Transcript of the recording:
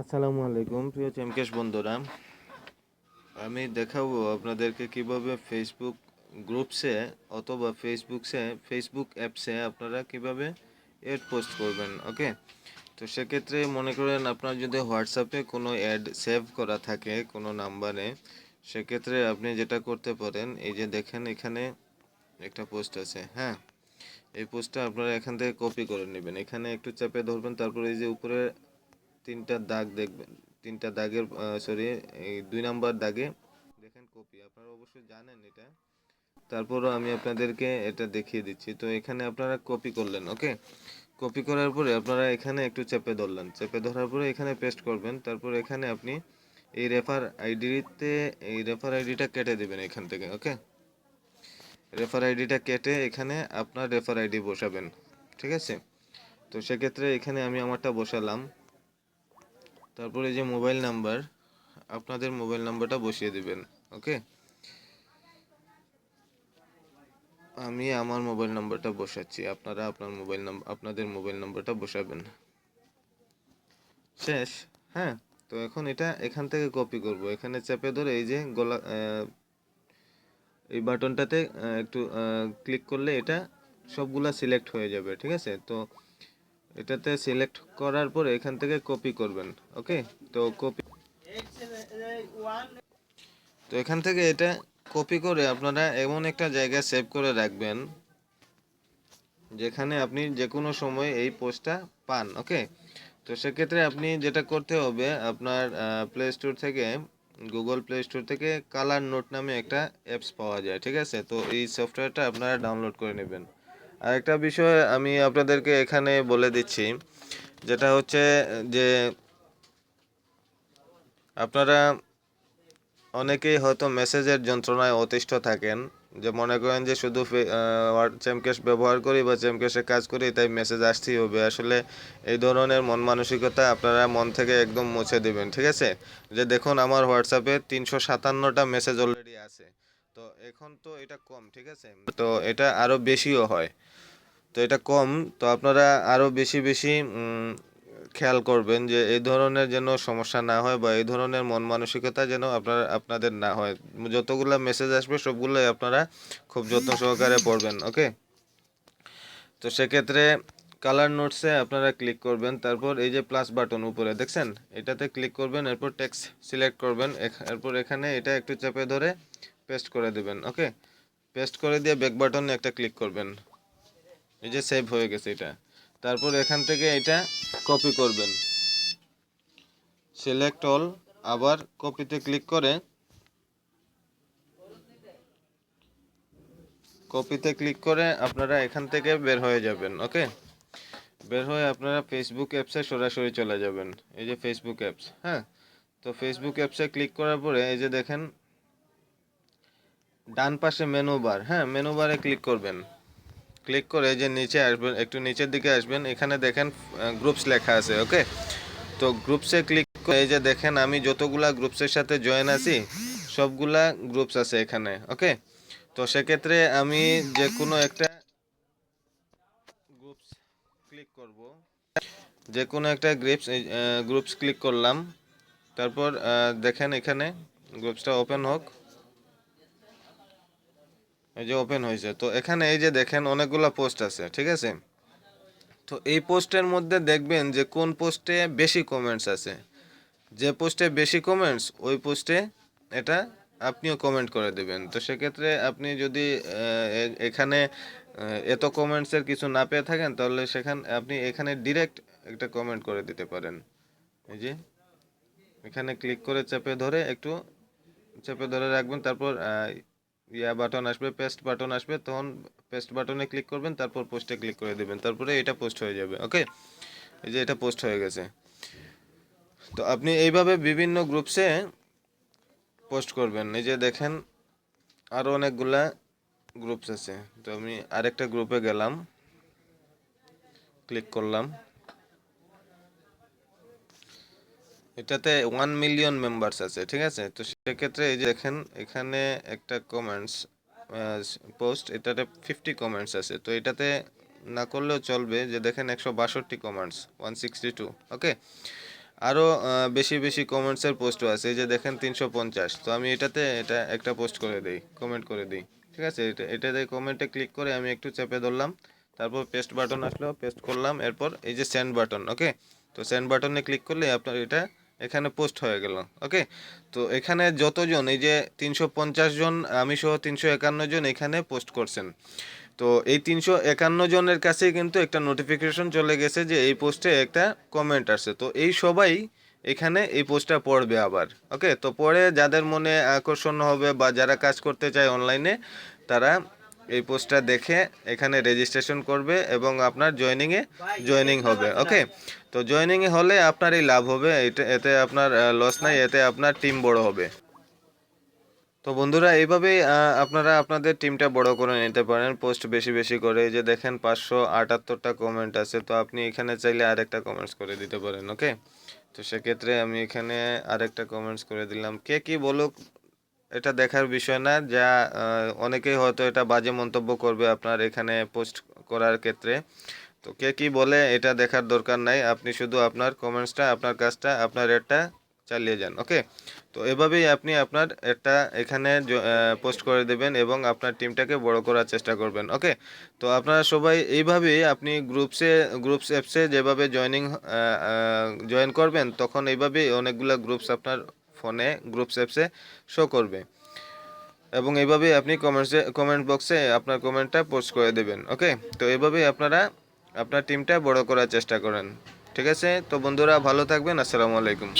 আসসালামু আলাইকুম, প্রিয় চেমকেশ বন্ধুরা। আমি দেখাবো আপনাদেরকে কীভাবে ফেসবুক গ্রুপসে অথবা ফেসবুকসে ফেসবুক অ্যাপসে আপনারা কীভাবে অ্যাড পোস্ট করবেন, ওকে? তো সেক্ষেত্রে মনে করেন আপনার যদি হোয়াটসঅ্যাপে কোনো অ্যাড সেভ করা থাকে কোনো নাম্বারে, সেক্ষেত্রে আপনি যেটা করতে পারেন, এই যে দেখেন এখানে একটা পোস্ট আছে হ্যাঁ? এই পোস্টটা আপনারা এখান থেকে কপি করে নেবেন। এখানে একটু চেপে ধরবেন, তারপরে এই যে উপরে তিনটা দাগ দেখবেন। তিনটা দাগের সরি এই দুই নাম্বার দাগে দেখেন কপি, আপনারা অবশ্যই জানেন এটা। তারপরও আমি আপনাদেরকে এটা দেখিয়ে দিচ্ছি। তো এখানে আপনারা কপি করলেন, ওকে? কপি করার পরে আপনারা এখানে একটু চেপে ধরলেন। চেপে ধরার পরে এখানে পেস্ট করবেন। তারপর এখানে আপনি এই রেফার আইডিতে, এই রেফার আইডিটা কেটে দেবেন এখান থেকে, ওকে? রেফার আইডিটা কেটে এখানে আপনার রেফার আইডি বসাবেন, ঠিক আছে? তো সেক্ষেত্রে এখানে আমি আমারটা বসালাম। তারপরে যে মোবাইল নাম্বার, আপনাদের মোবাইল নাম্বারটা বসিয়ে দিবেন, ওকে? আমি আমার মোবাইল নাম্বারটা বসাচ্ছি, আপনারা আপনার মোবাইল নাম্বার আপনাদের মোবাইল নাম্বারটা বসাবেন। শেষ হ্যাঁ? তো এখন এটা এখান থেকে কপি করব। এখানে চেপে ধরে এই যে গলা এই বাটনটাতে একটু ক্লিক করলে এটা সবগুলা সিলেক্ট হয়ে যাবে, ঠিক আছে? তো এটাতে সিলেক্ট করার পরে এখান থেকে কপি করবেন ওকে তো কপি তো এখান থেকে এটা কপি করে আপনারা এমন একটা জায়গায় সেভ করে রাখবেন, যেখানে আপনি যে কোনো সময় এই পোস্টটা পান ওকে তো সেক্ষেত্রে আপনি যেটা করতে হবে, আপনার প্লে স্টোর থেকে গুগল প্লে স্টোর থেকে কালার নোট নামে একটা অ্যাপস পাওয়া যায়, ঠিক আছে? তো এই সফটওয়্যারটা আপনারা ডাউনলোড করে নেবেন। আরেকটা বিষয় আমি আপনাদেরকে এখানে বলে দিচ্ছি, যেটা হচ্ছে যে আপনারা অনেকেই হয়তো মেসেজের যন্ত্রণায় অতিষ্ঠ থাকেন, যে মনে করেন যে শুধু চেমকেশ ব্যবহার করি বা চেমকেশে কাজ করি, তাই মেসেজ আসতেই হবে। আসলে এই ধরনের মন মানসিকতা আপনারা মন থেকে একদম মুছে দিবেন, ঠিক আছে? যে দেখুন, আমার হোয়াটসঅ্যাপে তিনশো সাতান্নটা মেসেজ অলরেডি আছে। তো এখন তো এটা কম, ঠিক আছে? তো এটা আরও বেশিও হয়। তো এটা কম, তো আপনারা আরও বেশি বেশি খেয়াল করবেন যে এই ধরনের যেন সমস্যা না হয় বা এই ধরনের মন মানসিকতা যেন আপনার, আপনাদের না হয়। যতগুলো মেসেজ আসবে, সবগুলোই আপনারা খুব যত্ন সহকারে পড়বেন, ওকে? তো সেক্ষেত্রে কালার নোটসে আপনারা ক্লিক করবেন, তারপর এই যে প্লাস বাটন উপরে, দেখছেন? এটাতে ক্লিক করবেন, এরপর টেক্সট সিলেক্ট করবেন এরপর এখানে এটা একটু চেপে ধরে পেস্ট করে দেবেন ওকে পেস্ট করে দিয়ে ব্যাক বাটনে একটা ক্লিক করবেন। এই যে সেভ হয়ে গেছে এটা। তারপর এখান থেকে এটা কপি করবেন। সিলেক্ট অল আবার কপিতে ক্লিক করে কপিতে ক্লিক করে আপনারা এখান থেকে বের হয়ে যাবেন ওকে বের হয়ে আপনারা ফেসবুক অ্যাপসে সরাসরি চলে যাবেন। এই যে ফেসবুক অ্যাপস হ্যাঁ? তো ফেসবুক অ্যাপসে ক্লিক করার পরে এই যে দেখেন ডান পাশে মেনু বার হ্যাঁ মেনু বারে ক্লিক করবেন। ক্লিক করে যে নিচে আসবেন, একটু নিচের দিকে আসবেন, এখানে দেখেন গ্রুপস লেখা আছে ওকে তো গ্রুপসে ক্লিক করে এই যে দেখেন, আমি যতগুলা গ্রুপসের সাথে জয়েন আছি, সবগুলা গ্রুপস আছে এখানে ওকে তো সেক্ষেত্রে আমি যে কোনো একটা গ্রুপস ক্লিক করব। যে কোনো একটা গ্রুপস গ্রুপস ক্লিক করলাম। তারপর দেখেন এখানে গ্রুপসটা ওপেন হোক। এই যে ওপেন হয়েছে। তো এখানে এই যে দেখেন অনেকগুলো পোস্ট আছে, ঠিক আছে? তো এই পোস্টের মধ্যে দেখবেন যে কোন পোস্টে বেশি কমেন্টস আছে। যে পোস্টে বেশি কমেন্টস ওই পোস্টে এটা আপনিও কমেন্ট করে দেবেন। তো সেক্ষেত্রে আপনি যদি এখানে এত কমেন্টসের কিছু না পেয়ে থাকেন, তাহলে সেখানে, আপনি এখানে ডিরেক্ট একটা কমেন্ট করে দিতে পারেন। এই যে, এখানে ক্লিক করে চেপে ধরে একটু, চেপে ধরে রাখবেন, তারপর ইয়া বাটন আসবে পেস্ট বাটন আসবে, তখন পেস্ট বাটনে ক্লিক করবেন, তারপর পোস্টে ক্লিক করে দেবেন। তারপরে এটা পোস্ট হয়ে যাবে ওকে এই যে এটা পোস্ট হয়ে গেছে। তো আপনি এইভাবে বিভিন্ন গ্রুপসে পোস্ট করবেন। এই যে দেখেন আরও অনেকগুলা গ্রুপস আছে। তো আমি আরেকটা গ্রুপে গেলাম ক্লিক করলাম। এটাতে ওয়ান মিলিয়ন মেম্বার্স আছে, ঠিক আছে? তো সেক্ষেত্রে এই যে দেখেন, এখানে একটা কমেন্টস পোস্ট এটাতে ফিফটি কমেন্টস আছে। তো এটাতে না করলেও চলবে যে দেখেন একশো বাষট্টি comments one sixty two okay আরও বেশি বেশি কমেন্টসের পোস্টও আছে। এই যে দেখেন তিনশো পঞ্চাশ। তো আমি এটাতে, এটা একটা পোস্ট করে দিই কমেন্ট করে দিই, ঠিক আছে? এটা, এটাতে কমেন্টে ক্লিক করে আমি একটু চেপে ধরলাম, তারপর পেস্ট বাটন আসলো পেস্ট করলাম, এরপর এই যে সেন্ড বাটন ওকে তো সেন্ড বাটনে ক্লিক করলে আপনার এটা এখানে পোস্ট হয়ে গেল ওকে তো এখানে যতজন, এই যে তিনশো পঞ্চাশ জন, আমি সহ তিনশো একান্ন জন এখানে পোস্ট করছেন। তো এই তিনশো একান্ন জনের কাছে কিন্তু একটা নোটিফিকেশন চলে গেছে যে এই পোস্টে একটা কমেন্ট আসছে। তো এই সবাই এখানে এই পোস্টটা পড়বে আবার ওকে তো পরে যাদের মনে আকর্ষণ হবে বা যারা কাজ করতে চায় অনলাইনে তারা এই পোস্টটা দেখে এখানে রেজিস্ট্রেশন করবে এবং আপনার জয়েনিংয়ে জয়েনিং হবে ওকে তো জয়েনিংয়ে হলে আপনার এই লাভ হবে এটা এতে আপনার লস নাই, এতে আপনার টিম বড় হবে। তো বন্ধুরা, এইভাবেই আপনারা আপনাদের টিমটা বড় করে নিতে পারেন পোস্ট বেশি বেশি করে। এই যে দেখেন, পাঁচশো আটাত্তরটা কমেন্ট আছে, তো আপনি এখানে চাইলে আরেকটা কমেন্টস করে দিতে পারেন ওকে তো সেক্ষেত্রে আমি এখানে আরেকটা কমেন্টস করে দিলাম। কে কি বলুক এটা দেখার বিষয় না। যা অনেকেই হয়তো এটা বাজে মন্তব্য করবে আপনার এখানে পোস্ট করার ক্ষেত্রে। তো কে কি বলে এটা দেখার দরকার নাই। আপনি শুধু আপনার কমেন্টসটা আপনার কাজটা, আপনার রেটটা চালিয়ে যান ওকে তো এভাবেই আপনি আপনার একটা এখানে পোস্ট করে দেবেন এবং আপনার টিমটাকে বড় করার চেষ্টা করবেন ওকে তো আপনারা সবাই এইভাবেই আপনি গ্রুপসে গ্রুপস অ্যাপসে যেভাবে জয়নিং জয়েন করবেন, তখন এইভাবেই অনেকগুলো গ্রুপস আপনার ফোনে গ্রুপস অ্যাপসে শো করবে। এবং এইভাবেই আপনি কমেন্টসে কমেন্ট বক্সে আপনার কমেন্টটা পোস্ট করে দেবেন ওকে তো এইভাবেই আপনারা, আপনার টিমটা বড় করার চেষ্টা করেন, ঠিক আছে? তো বন্ধুরা, ভালো থাকবেন, আসসালামু আলাইকুম।